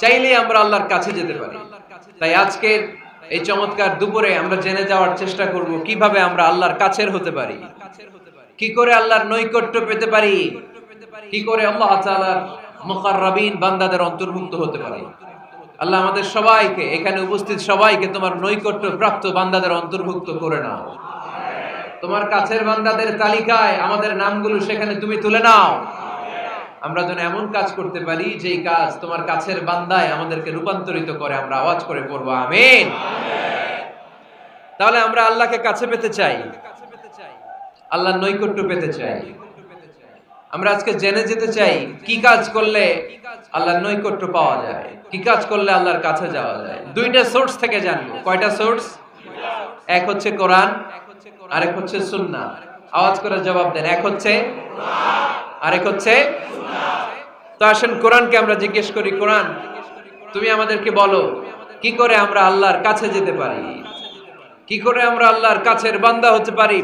চাইলেই আমরা আল্লাহর কাছে যেতে পারি। তাই আজকের এই চমৎকার দুপুরে আমরা জেনে যাওয়ার চেষ্টা করব, কীভাবে আমরা আল্লাহর কাছের হতে পারি? কি করে আল্লাহর নৈকট্য পেতে পারি? কি করে আল্লাহ তাআলার মুকাররাবিন বান্দাদের অন্তর্ভুক্ত হতে পারি? আল্লাহ আমাদের সবাইকে, এখানে উপস্থিত সবাইকে তোমার নৈকট্য প্রাপ্ত বান্দাদের অন্তর্ভুক্ত করে নাও। তোমার কাছের বান্দাদের তালিকায় আমাদের নামগুলো সেখানে তুমি তুলে নাও। আমরা যেন এমন কাজ করতে পারি, যেই কাজ তোমার কাছের বান্দায় আমাদেরকে রূপান্তরিত করে আমরা আওয়াজ করে পড়ব, আমিন। তাহলে আমরা আল্লাহকে কাছে পেতে চাই। আল্লাহ নৈকট্য পেতে চাই। আমরা আজকে জেনে যেতে চাই, কি কাজ করলে আল্লাহর নৈকট্য পাওয়া যায়? কি কাজ করলে আল্লাহর কাছে যাওয়া যায়? দুইটা সোর্স থেকে জানব। কয়টা সোর্স? এক হচ্ছে কোরআন, আরেক হচ্ছে সুন্নাহ। আওয়াজ করে জবাব দেন। এক হচ্ছে আরেক হচ্ছে তো আসেন, কোরআনকে আমরা জিজ্ঞেস করি, কোরআন, তুমি আমাদেরকে বলো, কি করে আমরা আল্লাহর কাছে যেতে পারি? কি করে আমরা আল্লাহর কাছের বান্দা হতে পারি?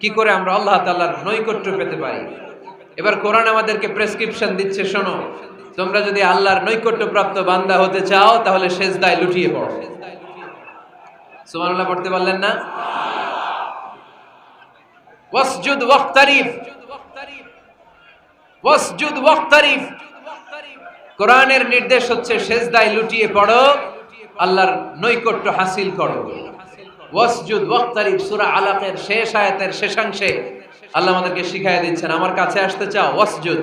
কি করে আমরা আল্লাহ তাআলার নৈকট্য পেতে পারি? এবার কোরআন আমাদেরকে প্রেসক্রিপশন দিচ্ছে, শোনো, তোমরা যদি আল্লাহর নৈকট্য প্রাপ্ত বান্দা হতে চাও, তাহলে সেজদায় লুটিয়ে পড়ো। সুবহানাল্লাহ, পড়তে পারলেন না? ওয়াসজুদ, ওয়াক্তারিফ। ওয়াসজুদ ওয়াক্তারিফ। কোরআনের নির্দেশ হচ্ছে সেজদায় লুটিয়ে পড়ো, আল্লাহর নৈকট্য হাসিল করো। ওয়াসজুদ ওয়াক্তারিফ সূরা আলাকের শেষ আয়াতের শেষাংশে আল্লাহ আমাদেরকে শিখাই দিচ্ছেন, আমার কাছে আসতে চাও, ওয়াসজুদ।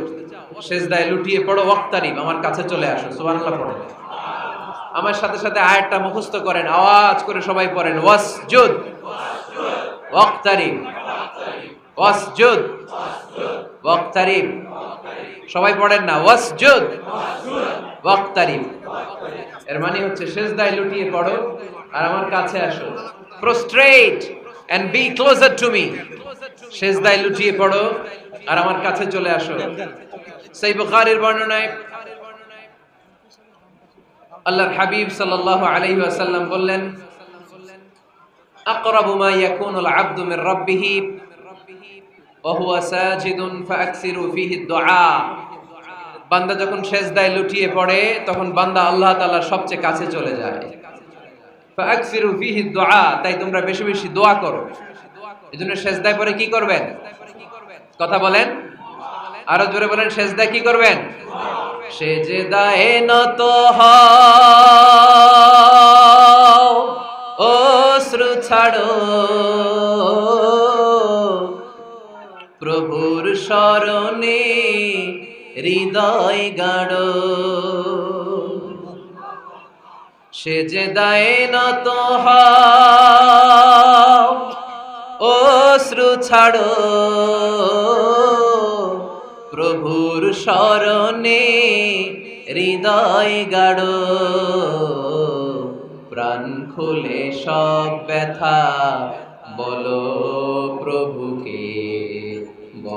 সেজদায় লুটিয়ে পড়ো, ওয়াক্তারিফ, আমার কাছে চলে আসো। সুবহানাল্লাহ পড়ে। আমার সাথে সাথে আয়াতটা মুখস্থ করেন, আওয়াজ করে সবাই পড়েন, ওয়াসজুদ। ওয়াক্তারিফ। ওয়াসজুদ। ওয়াক্তারিফ সবাই পড়েন না। ওয়াসজুদ। ওয়াক্তারিফ এর মানে হচ্ছে সেজদায় লুটিয়ে পড়ো আর আমার কাছে আসো। Prostrate and be closer to me সেজদায় লুটিয়ে পড়ো আর আমার কাছে চলে আসো। সেই বুখারীর বর্ণনায় আল্লাহর হাবিব সাল্লাল্লাহু আলাইহি ওয়াসাল্লাম বললেন, আকরাবু মা ইয়াকুনুল আবদু মির রাব্বিহি ওয়া হুয়া সাজিদুন ফাকসিরু ফিহি দুআ বান্দা যখন সেজদায় লুটিয়ে পড়ে, তখন বান্দা আল্লাহ তাআলার সবচেয়ে কাছে চলে যায়। ফাকসিরু ফিহি দুআ তাই তোমরা বেশি বেশি দোয়া করো। এজন্য সেজদায় পরে কি করবেন? কথা বলেন। আরও জোরে বলেন, সেজদায় কি করবেন? সেজদায় নত হও, অশ্রু ছাড়ো। স্মরণে হৃদয় গাড়ো সে যে দায় নত অশ্রু ছাড়ো। প্রভুর স্মরণে হৃদয় গাড়ো প্রাণ খুলে সব ব্যথা, বলো প্রভুকে।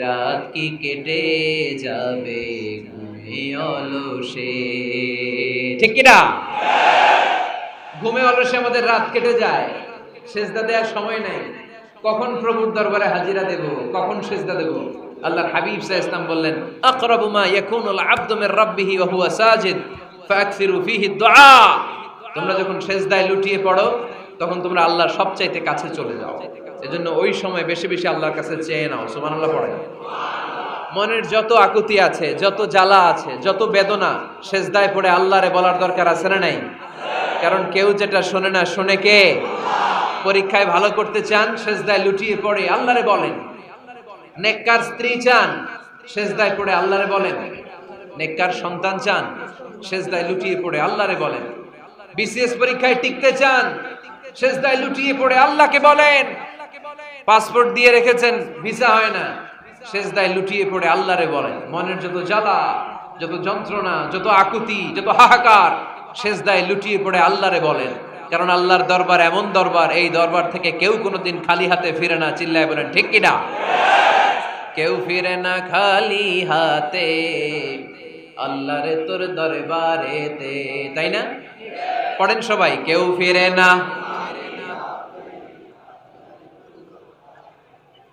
রাত কি কেটে যাবে? ঘুমে অলসে। ঠিক কিনা? ঘুমে অলসে আমাদের রাত কেটে যায়। সেজদা দেওয়ার সময় নাই। কখন প্রভুর দরবারে হাজিরা দেব? কখন সেজদা দেব? আল্লাহর হাবিব সাহ ইসলাম বললেন, আকরাবু মা ইয়াকুনুল আবদু মির রাব্বিহি ওয়া হুয়া সাজিদ ফাকসিরু ফিহি দুআ। তোমরা যখন সেজদায় লুটিয়ে পড়ো, তখন তোমরা আল্লাহর সবচাইতে কাছে চলে যাও। এজন্য ওই সময় বেশি বেশি আল্লাহর কাছে চেয়ে নাও সুমান আল্লাহ পড়ে। মনের যত আকুতি আছে, যত জ্বালা আছে, যত বেদনা, সেজদায় পড়ে আল্লাহরে বলার দরকার আছে না নাই? কারণ কেউ যেটা শোনে না, শোনে কে? পরীক্ষায় ভালো করতে চান, সেজদায় লুটিয়ে পড়ে আল্লাহরে বলেন। নেককার স্ত্রী চান, সেজদায় পড়ে আল্লাহরে বলেন। নেককার সন্তান চান, সেজদায় লুটিয়ে পড়ে আল্লাহরে বলেন। বিসিএস পরীক্ষায় টিকতে চান, সেজদায় লুটিয়ে পড়ে আল্লাহকে বলেন। পাসপোর্ট দিয়ে রেখেছেন, ভিসা হয় না। সেজদায় লুটিয়ে পড়ে আল্লাহরে বলেন মনের যত জ্বালা, যত যন্ত্রণা, যত আকুতি, যত হাহাকার, সেজদায় লুটিয়ে পড়ে আল্লাহরে বলেন। কারণ আল্লাহর দরবার এমন দরবার, এই দরবার থেকে কেউ কোনোদিন খালি হাতে ফিরে না। চিল্লায় বলেন, ঠিক কিনা কেউ ফিরে না খালি হাতে। আল্লাহ আল্লাহরে তোর দরবারেতে, তাই না? পড়েন সবাই, কেউ ফিরে না আকরাবু মা ইয়াকুনুল আবদু মির রাব্বিহি ওয়া হুয়া সাজিদ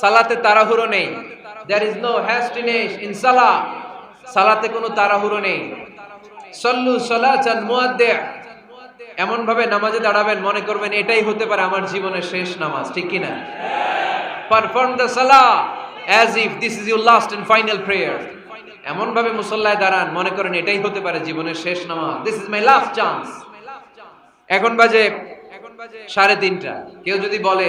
সালাতে তাড়াহুড়ো নেই। There is no hastiness in সালা সালাতে কোনো তাড়াহুড়ো নেই। সল্লু সলাচান মুয়াদ্দে এমন ভাবে নামাজে দাঁড়াবেন, মনে করবেন এটাই হতে পারে আমার জীবনের শেষ নামাজ, ঠিক কি না পারফর্ম দ্য সালা as if this is your last and final prayer এমন ভাবে মুসল্লায় দাঁড়ান, মনে করেন এটাই হতে পারে জীবনের শেষ নামাজ। This is my last chance এখন বাজে সাড়ে তিনটা। কেউ যদি বলে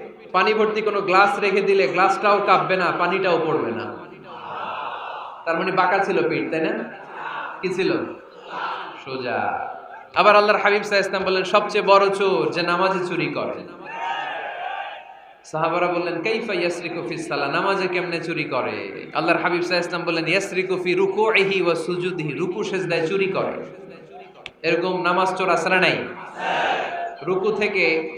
পানি ভর্তি কোনো গ্লাস রেখে দিলে গ্লাসটাও কাঁপবে না, পানিটাও পড়বে না। তার মানে বাঁকা ছিল পিঠ, তাই না? কি ছিল? সোজা। আবার আল্লাহর হাবিব সাহা ইসলাম বললেন, সবচেয়ে বড় চোর যে নামাজে চুরি করে। সাহাবারা বললেন, কাইফা ইয়াসরিকু ফি সালা নামাজে কেমনে চুরি করে? আল্লাহর হাবিব সাহা ইসলাম বললেন, ইয়াসরিকু ফি রুকুইহি ওয়া সুজুদিহি। রুকু সেজদায় চুরি করে। এরকম নামাজ চোর না নাই? রুকু থেকে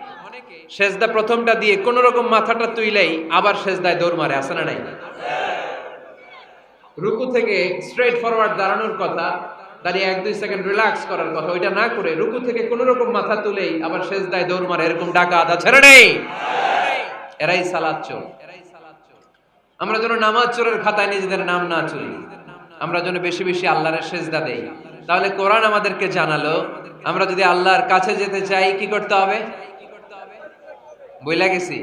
সেজদা প্রথমটা দিয়ে কোন রকম মাথাটা তুইলেই আবার সেজদায় দৌড় মারে আসে না নাই? রুকু থেকে স্ট্রেট ফরওয়ার্ড দাঁড়ানোর কথা, দাঁড়িয়ে এক দুই সেকেন্ড রিল্যাক্স করার কথা, ওইটা না করে রুকু থেকে কোন রকম মাথা তুলেই আবার দৌড় মারে, এরকম ডাকা ছেড়ে নেই। এরাই সালাদ চোর। আমরা যেন নামাজ চোরের খাতায় নিজেদের নাম না চলি আমরা যেন বেশি বেশি আল্লাহর সেজদা দেই। তাহলে কোরআন আমাদেরকে জানালো, আমরা যদি আল্লাহর কাছে যেতে চাই, কি করতে হবে? বইলা গেছি।